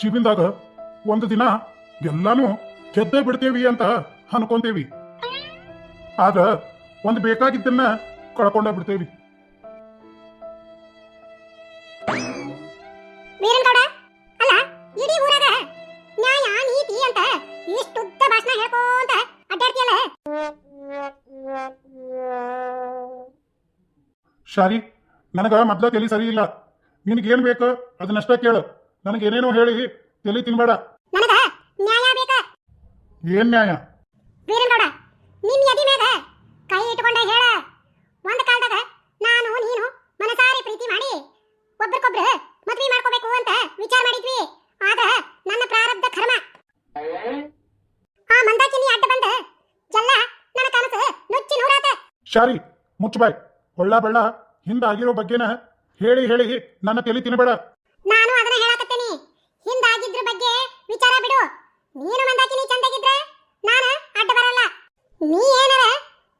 ಜೀವನದಾಗ ಒಂದು ದಿನ ಎಲ್ಲಾನು ಗೆದ್ದೇ ಬಿಡ್ತೇವಿ ಅಂತ ಅನ್ಕೊಂತೇವಿ. ಆದ್ರ ಒಂದು ಬೇಕಾಗಿದ್ದನ್ನ ಕಳ್ಕೊಂಡ ಬಿಡ್ತೇವಿ. ಶಾರಿ ನನಗ ಮೊದ್ಲ ತಲೆ ಸರಿ ಇಲ್ಲ. ನಿನಗೇನ್ ಬೇಕು ಅದನ್ನಷ್ಟೇ ಕೇಳು. ನನಗೇನೇನೋ ಹೇಳಿ ತಲೆ ತಿನ್ಬೇಡ. ನನಗ? ನ್ಯಾಯ ಬೇಕ. ಏನ್ ನ್ಯಾಯ? ವೀರನ್ಗೌಡ ನಿನ್ನ ಎದಿ ಮ್ಯಾಗ ಕೈ ಇಟ್ಕೊಂಡ ಹೇಳ. ಒಂದ್ ಕಾಲದಾಗ ನಾನು ನೀನು ಮನಸಾರಿ ಪ್ರೀತಿ ಮಾಡಿ ಒಬ್ಬರಿಗೊಬ್ರು ಮದ್ವೆ ಮಾಡ್ಕೋಬೇಕು ಅಂತ ವಿಚಾರ ಮಾಡಿದ್ವಿ. ಆಗ ನನ್ನ ಪ್ರಾರಬ್ಧ ಕರ್ಮ. ಆ ಮಂದಾಕಿನಿ ಅಡ್ಡ ಬಂದ ಜಲ್ಲ ನನ್ನ ಕನಸು ನುಚ್ಚಿ ನೂರಾತ. ಶಾರಿ ಮುಚ್ಚಬಾಯ್ ಒಳ್ಳ ಬಳ್ಳ ಹಿಂದಾಗಿರೋ ಬಗ್ಗೆನ ಹೇಳಿ ಹೇಳಿ ನನ್ನ ತಲೆ ತಿನ್ಬೇಡ. ನಾನು ಅದನ್ನ ಹೇಳಾಕತ್ತೇನಿ. ಹಿಂದಾಗಿದ್ರ ಬಗ್ಗೆ ವಿಚಾರ ಬಿಡು. ನೀನು ಮಂದಾಕಿನಿ ಚಂದಾಗಿದ್ರ ನಾನು ಅಡ್ಡ ಬರಲ್ಲ. ನೀ ಏನಾರ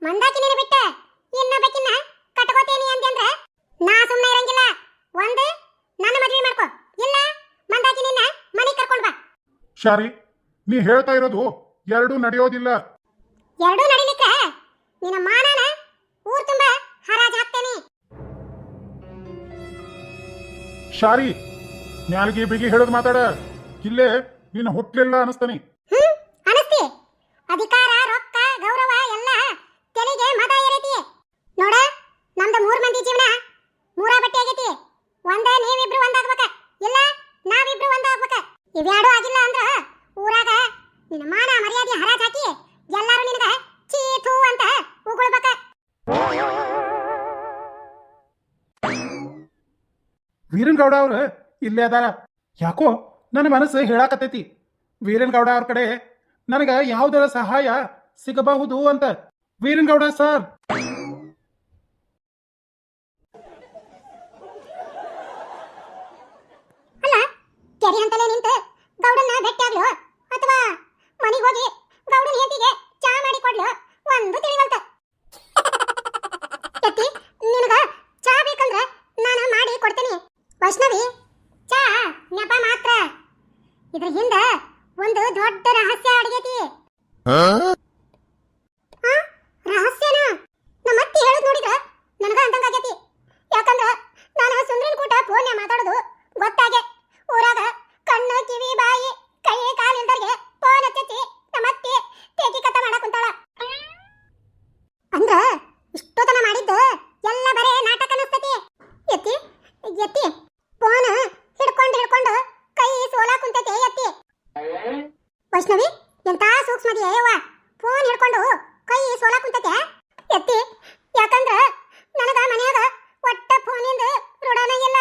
ಮಂದಾಕಿನಿನ ಬಿಟ್ಟ ಇನ್ನೊಬ್ಬಕಿನ್ನ ಕಟ್ಕೋತೇನಿ ಅಂತಂದ್ರೆ ನಾ ಸುಮ್ಮನೆ ಇರಂಗಿಲ್ಲ. ಒಂದು ನನ್ನ ಮದುವೆ ಮಾಡ್ಕೋ. ಇಲ್ಲ ಮಂದಾಕಿನಿನ ಮನೆ ಕರ್ಕೊಂಡು ಬಾ. ಶಾರಿ ನೀ ಹೇಳ್ತಾ ಇರೋದು ಎರಡೂ ನಡೆಯೋದಿಲ್ಲ. ಎರಡೂ ನಡಿಲಿಕ್ಕ ನಿನ್ನ ಮಾನನ ಊರ್ ತುಂಬಾ ಹರಾಜ್ ಹಾಕ್ತೇನಿ ಶಾರಿ ನ್ಯಾಲ್ಗಿ ಬಿಗಿ ಹೇಳೋದು ಮಾತಾಡ. ಇಲ್ಲೇ ನಿನ್ನ ಹುಟ್ಲಿಲ್ಲ ಅನಿಸ್ತಾನೆ ಹ್ಮ್ ಅನಸ್ತಿ ಅಧಿಕಾರ ರೊಕ್ಕ ಗೌರವ ಎಲ್ಲ ತೆಲಿಗೆ ಮದ ಏರೈತಿ ನೋಡ ನಮ್ದು ಮೂರ್ ಮಂದಿ ಜೀವನ ಮೂರ ಬಟ್ಟೆ ಆಗೈತಿ. ಒಂದ ನೀವಿಬ್ರು ಒಂದಾಗ್ಬೇಕ. ಇಲ್ಲ ನಾವಿಬ್ರು ಒಂದಾಗ್ಬೇಕ. ಇವ್ಯಾಡೂ ಆಗಿಲ್ಲ ಅಂದ್ರ ಊರಾಗ ನಿನ್ನ ಮಾನ ಮರ್ಯಾದೆ ಹರಾಜ್ ಹಾಕಿ ಎಲ್ಲಾರು ನಿನಗ ಚೀತು ಅಂತ ಉಗುಳ್ಬೇಕ. ವೀರನ್ಗೌಡ ಅವ್ರ ಇಲ್ಲೇ ಅದಾರ. ಯಾಕೋ? ನನ್ನ ಮನಸ್ಸು ಹೇಳಾಕತ್ತೈತಿ. ವೀರನ್ಗೌಡ ಅವ್ರ ಕಡೆ ನನಗ ಯಾವುದರ ಸಹಾಯ ಸಿಗಬಹುದು ಅಂತ. ವೀರನ್ಗೌಡ ಸರ್ ಅಲ್ಲ ಕೆರೆ ಅಂತಲೇ ನಿಂತು ಗೌಡನ್ನ ಭೇಟಿಯಾಗ್ಲು ಅಥವಾ ಮನೆಗೆ ಹೋಗಿ ಗೌಡನ ಹೆಂಡತಿಗೆ ಚಾ ಮಾಡಿ ಕೊಡ್ಲು ಒಂದು ತಿಳಿವಲ್ತ ಎತ್ತಿ ನಿನಗ ಚಾ ಬೇಕಂದ್ರ ನಾನು ಮಾಡಿ ಕೊಡ್ತೀನಿ ವೈಷ್ಣವಿ ಚಾ ನೆಪ ಮಾತ್ರ ಇದ್ರ ಹಿಂದ ಒಂದು ದೊಡ್ಡ ರಹಸ್ಯ ಅಡಗೈತಿ ಆ? ರಹಸ್ಯನ ನಮ್ಮ ಅತ್ತಿ ಹೇಳದ್ ನೋಡಿದ್ರ ನನಗ ಅಂದಂಗಾಗೈತಿ ಯಾಕಂದ್ರ ನಾನು ಸುಂದ್ರನ್ ಕೂಟ ಫೋನ್ಯಾಗ ಮಾತಾಡೋದು ಗೊತ್ತಾಗೆ ಊರಾಗ ಕಣ್ಣು ಕಿವಿ ಬಾಯಿ ಕೈ ಕಾಲಿಂದರ್ಗೆ ಫೋನ್ ಹಚ್ಚಿ ನಮ್ಮ ಅತ್ತಿ ತೇಗಿ ಕಥ ಮಾಡಕ್ ಕುಂತಾಳ ಅಂದ್ರ ಇಷ್ಟೊತನ ಮಾಡಿದ್ದು ಎಲ್ಲ ಬರೇ ನಾಟಕ ಅನಸ್ತತಿ ಎತ್ತಿ ಎತ್ತಿ ಫೋನ್ ಹಿಡ್ಕೊಂಡು ಹಿಡ್ಕೊಂಡು ಕೈ ಸೋಲಾ ಕುಂತೈತೆ ಎತ್ತಿ ವೈಷ್ಣವಿ ಎಂತ ಸೂಕ್ಷ್ಮದಿ ಯವ್ವ ಫೋನ್ ಹಿಡ್ಕೊಂಡು ಕೈ ಸೋಲಾ ಕುಂತೈತೆ ಎತ್ತಿ ಯಾಕಂದ್ರ ನನಗ ಮನ್ಯಾಗ ಒಟ್ಟ ಫೋನಿಂದ ಋಣನೇ ಇಲ್ಲ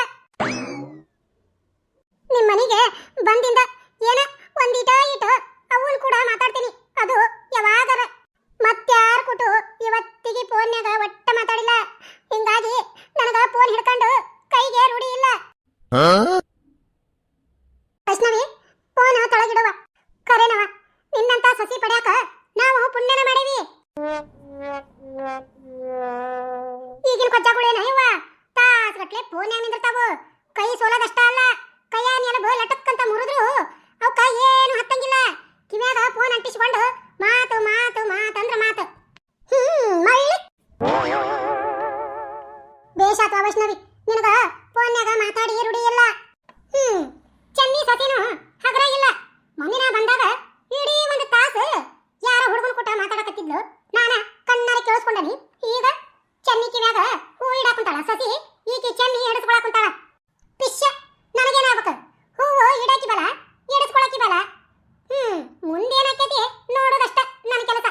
ನಿಮ್ ಮನೆಗೆ ಬಂದಿಂದ ಏನ ಒಂದಿಟ ಇಟ ಅವನ್ ಕೂಡ ಮಾತಾಡ್ತೀನಿ ಅದು ಯಾವಾಗರ ಮತ್ಯಾರ ಕುಟು ಇವತ್ತಿಗೆ ಫೋನ್ಯಾಗ ಒಟ್ಟ ಮಾತಾಡಿಲ್ಲ ಹಿಂಗಾಗಿ ನನಗ ಫೋನ್ ಹಿಡ್ಕೊಂಡು ಕೈಗೆ ರೂಢಿ ಇಲ್ಲ ವೈಷ್ಣವಿ ಮಾತಾಡಕತ್ತಿದ್ಲು ನಾನ ಕಣ್ಣಾರೆ ಕೇಳಿಸ್ಕೊಂಡನಿ. ಈಗ ಚೆನ್ನಿ ಕಿವ್ಯಾಗ ಹೂ ಇಡಾಕುಂತಾಳ. ಸಸಿ ಈಕಿ ಚನ್ನಿ ಹಿಡಿಸ್ಕೊಳಕುಂತಾಳ. ಪಿಶ್ಯ ನನಗೇನಾಗ್ಬೇಕು? ಹೂವು ಇಡಾಕಿ ಬಲ ಇಡಿಸ್ಕೊಳಕಿ ಬಲ ಹ್ಮ್ ಮುಂದೇನಾಕೈತಿ ನೋಡೋದಷ್ಟ ನನ್ನ ಕೆಲಸ.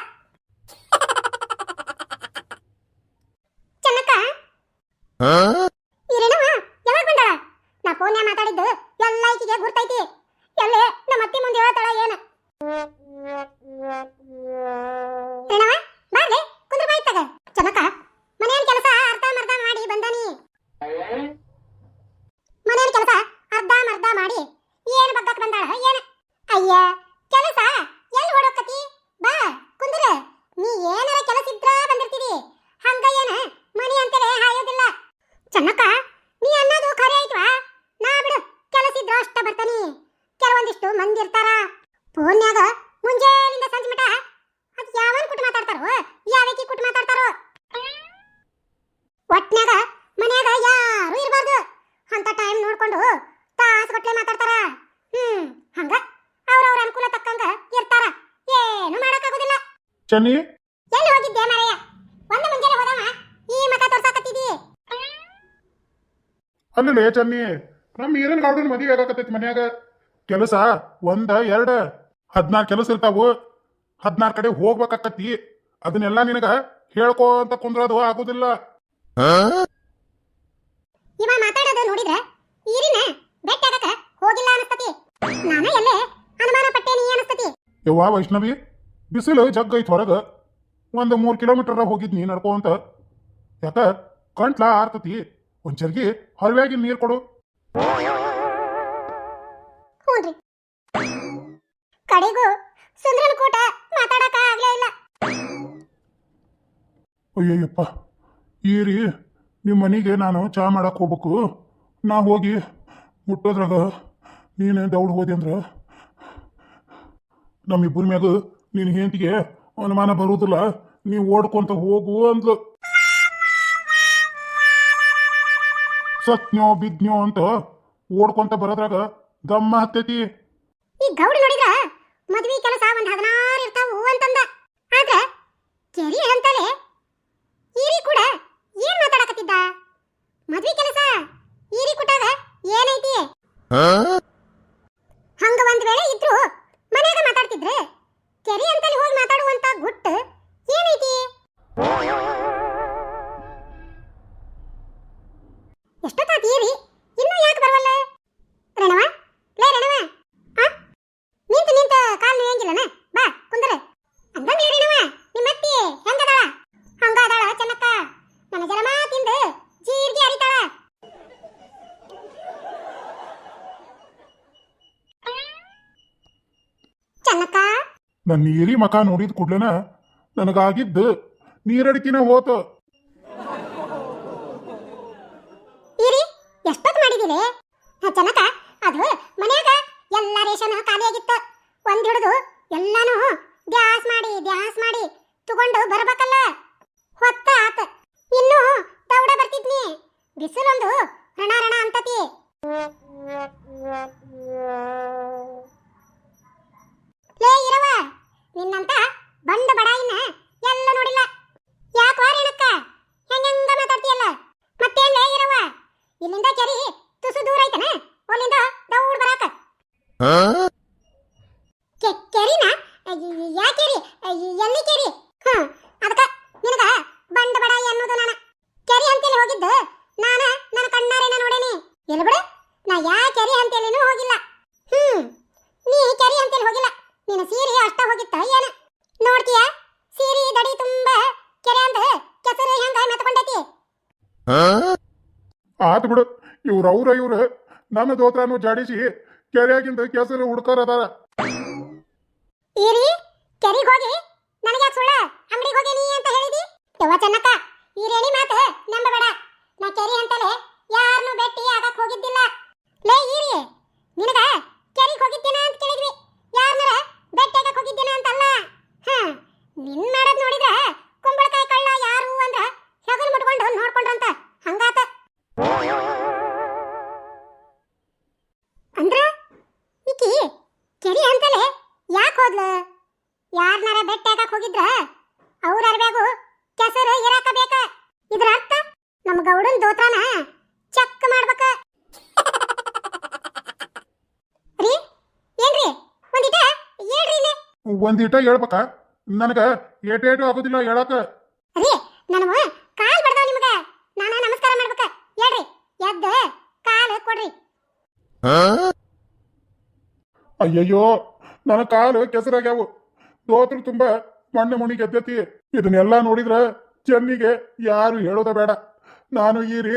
ಚೆನ್ನಕ್ಕ. ಇರೇನವ ಯಾವಾಗ ಬಂದಾಳ? ನಾ ಫೋನ್ಯಾಗ ಮಾತಾಡಿದ್ದು ಎಲ್ಲ ಈಕಿಗೆ ಗುರ್ತೈತಿ. ಫೋನ್ಯಾಗ ಮುಂಜಾನಿಂದ ಸಂಜೆ ಮಟ ಅದು ಯಾವನ್ ಕುಟ್ ಮಾತಾಡ್ತಾರೋ ಯಾವಕಿ ಕುಟ್ ಮಾತಾಡ್ತಾರೋ? ಒಟ್ನ್ಯಾಗ ಮನ್ಯಾಗ ಯಾರು ಇರಬಾರ್ದು. ಅಂತ ಟೈಮ್ ನೋಡ್ಕೊಂಡು ತಾಸು ತಾಸುಗಟ್ಲೆ ಮಾತಾಡ್ತಾರ. ಹ್ಮ್ ಹಂಗ ಅವ್ರವ್ರ ಅನುಕೂಲ ತಕ್ಕಂಗ ಇರ್ತಾರ. ಏನು ಮಾಡಕ್ಕಾಗೋದಿಲ್ಲ. ಚನ್ನಿ? ಎಲ್ಲಿ ಹೋಗಿದ್ದೆ ಮಾರಯ್ಯ ಒಂದು ಮುಂಜಾನೆ ಹೋದವ? ಈ ಮಕ ತೋರ್ಸಾಕತ್ತಿದಿ? ಅಲ್ಲೇ ಚನ್ನಿ ನಮ್ಮ ಈರನ್ ಗೌಡನ ಮದುವೆ ಆಗಾಕತ್ತೈತಿ ಮನ್ಯಾಗ. ಕೆಲಸ ಒಂದ ಎರಡ. ಹದಿನಾರು ಕೆಲಸ ಇರ್ತಾವು ಹದಿನಾರು ಕಡೆ ಹೋಗ್ಬೇಕಾಕತಿ ಅದನ್ನೆಲ್ಲ ನಿನಗ ಅಂತ ಕುಂದ್ರದು ಆಗುದಿಲ್ಲ. ಇವ ಮಾತಾಡೋದು ನೋಡಿದ್ರೆ ಈರಿನ ಬೆಟ್ಟ ಆಗಕ ಹೋಗಿಲ್ಲ ಅನಸ್ತತಿ. ನಾನು ಎಲ್ಲೇ ಅನುಮಾನ ಪಟ್ಟೇನಿ ಅನಸ್ತತಿ. ಯವ್ವ ವೈಷ್ಣವಿ ಬಿಸಿಲು ಜಗ್ ಐತ್ ಹೊರಗ. ಒಂದು ಮೂರು ಕಿಲೋಮೀಟರ್ ಹೋಗಿದ್ನಿ ನಡ್ಕೊಂತ ಯಾಕ ಕಂಟ್ಲ ಆರ್ತತಿ. ಒಂದ್ ಜರ್ಗಿ ಹೊರವಾಗಿ ನೀರ್ ಕೊಡು. ಕಡೆಗೂ ಸುಂದ್ರನ ಕೂಟ ಮಾತಾಡಕ ಆಗ್ಲೇ ಇಲ್ಲ. ಅಯ್ಯಯ್ಯಪ್ಪ ಏರಿ ನಿಮ್ಮ ಮನೆಗೆ ನಾನು ಚಾ ಮಾಡಕ್ ಹೋಗ್ಬೇಕು. ನಾ ಹೋಗಿ ಮುಟ್ಟೋದ್ರಾಗ ನೀನು ದೌಡ್ ಹೋದೆ ಅಂದ್ರ? ನಮ್ಮಿಬ್ಬರ ಮ್ಯಾಗ ನಿನ್ನ ಹೆಂಡತಿಗೆ ಅನುಮಾನ ಬರುವುದಿಲ್ಲ ನೀವು ಓಡ್ಕೊಂತ ಹೋಗು ಅಂದ್ಲು. ಸತ್ನೋ ಬಿದ್ನೋ ಅಂತ ಓಡ್ಕೊಂತ ಬರೋದ್ರಾಗ ದಮ್ಮ ಹತ್ತೈತಿ. ಈ ಗೌಡ ನೋಡಿದ್ರ ಒಂದ್ ಹದಿನಾರು ಇರ್ತಾವು ಅಂತಂದ. ಆದ್ರೆ ಕೆರಿ ಅಂತಲೇ ಈರಿ ಕೂಡ ಏನ್ ಮಾತಾಡಕತ್ತಿದ್ದ? ಮದ್ವಿ ಕೆಲಸ ಈರಿ ಕುಟಾಗ ಏನೈತಿ ಹಂಗ ಒಂದ್ ವೇಳೆ ಇದ್ರು ಮನ್ಯಾಗ ಮಾತಾಡ್ತಿದ್ರೆ ಕೆರಿ ಅಂತಲ್ಲಿ ಹೋಗಿ ಮಾತಾಡುವಂತ ಗುಟ್ಟು ಏನೈತಿ ಎಷ್ಟೊತ್ತಾತೀರಿ ಇನ್ನೂ ಯಾಕೆ ಬರವಲ್ಲ ರಣವ ಲೇ ರಣವ ಆ ನಿಂತು ನಿಂತ ಕಾಲ್ ನೋಯಂಗಿಲ್ಲನ ಬಾ ಕುಂದ್ರ ಅಂದಂಗ ರಣವ ನಿಮ್ಮತ್ತಿ ಹೆಂಗದಾಳ ಹಂಗದಾಳ ಚೆನ್ನಕ್ಕ ನನ್ನ ಜಲಮಾ ತಿಂದು ಜೀರ್ಗೆ ಅರಿತಾಳ ಚೆನ್ನಕ್ಕ ನನ್ನ ನೀರಿ ಮಕ ನೋಡಿದ ಕೂಡ್ಲೆನ ನನಗಾಗಿದ್ದು ನೀರಡಿಕಿನ ಹೋತ. ಇರಿ, ಎಷ್ಟೊತ್ತು ಮಾಡಿದಿರಿ? ಚೆನ್ನಕ ಅದು ಮನ್ಯಾಗ ಎಲ್ಲ ರೇಷನ್ ಖಾಲಿಯಾಗಿತ್ತು. ಒಂದ್ ಹಿಡಿದು ಎಲ್ಲಾನು ದ್ಯಾಸ್ ಮಾಡಿ ದ್ಯಾಸ್ ಮಾಡಿ ತಗೊಂಡು ಬರ್ಬೇಕಲ್ಲ. ಹೊತ್ತ ಆತ. ಇನ್ನು ದೌಡ ಬರ್ತಿದ್ನಿ. ಬಿಸಿಲೊಂದು ರಣ ರಣ ಅಂತತಿ ಲೇ ಇರವ ನಿನ್ನಂತ ಬಂದ ಬಡಾಯಿನ ಎಲ್ಲ ನೋಡಿಲ್ಲ. ಯಾಕೆ ರೇಣಕ್ಕ ಹೆಂಗೆಂಗ ಮಾತಾಡ್ತೀಯಲ್ಲ? ಮತ್ತೆ ಲೇ ಇರುವ ಇಲ್ಲಿಂದ ಕೆರಿ ತುಸು ದೂರ ಐತನ? ಅಲ್ಲಿಂದ ದೌಡ್ ಬರಾಕ ಕೆ- ಕೆರಿನ ಅಯ್ಯ- ಯಾ ಕೆರಿ ಅಯ್ಯ- ಎಲ್ಲಿ ಕೆರಿ ಹ ಅದಕ್ಕ ನಿನಗ ಬಂಡ ಬಡಾಯಿ ಅನ್ನೋದು ನಾನು ಕೆರಿ ಅಂತೇಳಿ ಹೋಗಿದ್ದು ನಾನ ನನ್ನ ಕಣ್ಣಾರೇನ ನೋಡೇನಿ ಎಲ್ಲಿ ಬಿಡು ನಾ ಯಾ ಕೆರಿ ಅಂತೇಳಿನೂ ಹೋಗಿಲ್ಲ ಹ್ಮ್ ನೀ ಕೆರಿ ಅಂತೇಳಿ ಹೋಗಿಲ್ಲ ನಿನ್ನ ಸೀರೆ ಅಷ್ಟ ಹೋಗಿತ್ತ ಏನ ನೋಡ್ತೀಯ ಸೀರೆ ದಡಿ ತುಂಬ ಕೆರೆ ಅಂದ ಕೆಸರು ಹೆಂಗ ಮೆತ್ಕೊಂಡೈತಿ ಆತ್ ಬಿಡು. ಇವ್ರ ಅವ್ರ ಇವ್ರ ನನ್ನ ದೋತ್ರನು ಜಾಡಿಸಿ ಕೆರೆಯಾಗಿಂದ ಕೆಸರು ಹುಡ್ಕರ್ ಅದಾರ. ಕೆರಿಗೆ ಕೆರಿಗ್ ಹೋಗಿ ನನಗೆ ಸುಳ್ಳ? ಒಂದಿಟ ಹೇಳ್ಬೇಕ? ನನಗ ಏಟೇಟು ಆಗೋದಿಲ್ಲ ಹೇಳಕ. ನಾನು ಕಾಲು ನಾನು ನಮಸ್ಕಾರ ಹೇಳ್ರಿ ಅಯ್ಯಯ್ಯೋ ನನ್ನ ಕಾಲು ಕೆಸರಾಗ್ಯಾವು. ದೋತ್ರ ತುಂಬಾ ಮಣ್ಣೆ ಮುಣಿ ಗೆದ್ದತಿ ಇದನ್ನೆಲ್ಲ ನೋಡಿದ್ರ ಚೆನ್ನಿಗೆ ಯಾರು ಹೇಳೋದ ಬೇಡ. ನಾನು ಈ ರೀ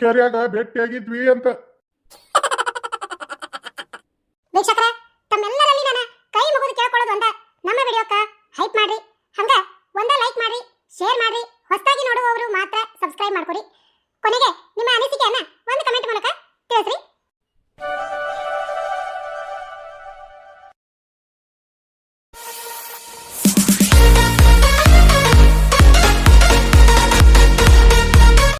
ಕೆರೆಯಾಗ ಭೇಟಿಯಾಗಿದ್ವಿ ಅಂತ.